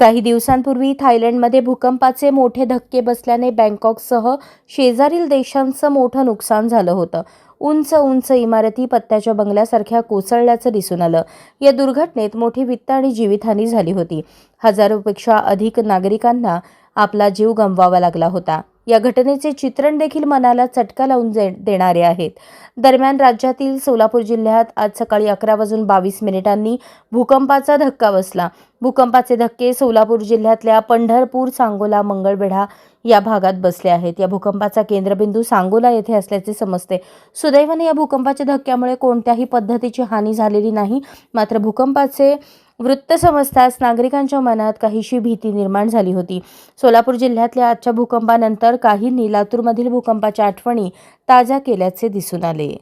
काही दिवसांपूर्वी थायलंडमध्ये भूकंपाचे मोठे धक्के बसल्याने बँकॉकसह शेजारील देशांचं मोठं नुकसान झालं होतं. उंच उंच इमारती पत्त्याच्या बंगल्यासारख्या कोसळल्याचं दिसून आलं. या दुर्घटनेत मोठी वित्त आणि जीवितहानी झाली होती. हजारोपेक्षा अधिक नागरिकांना आपला जीव गमवावा लागला होता. या घटनेचे चित्रण देखील मनाला चटका लावून देणारे आहेत. दरम्यान राज्यातील सोलापूर जिल्ह्यात आज सकाळी अकरा वाजून बावीस मिनिटांनी भूकंपाचा धक्का बसला. भूकंपाचे धक्के सोलापूर जिल्ह्यातल्या पंढरपूर सांगोला मंगळवेढा या भागात बसले आहेत. या भूकंपाचा केंद्रबिंदू सांगोला येथे असल्याचे समजते. सुदैवाने या भूकंपाच्या धक्क्यामुळे कोणत्याही पद्धतीची हानी झालेली नाही. मात्र भूकंपाचे वृत्त समजताच नागरिकांच्या मनात काहीशी भीती निर्माण झाली होती. सोलापूर जिल्ह्यातल्या आजच्या भूकंपानंतर काहींनी लातूरमधील भूकंपाच्या आठवणी ताज्या केल्याचे दिसून आले.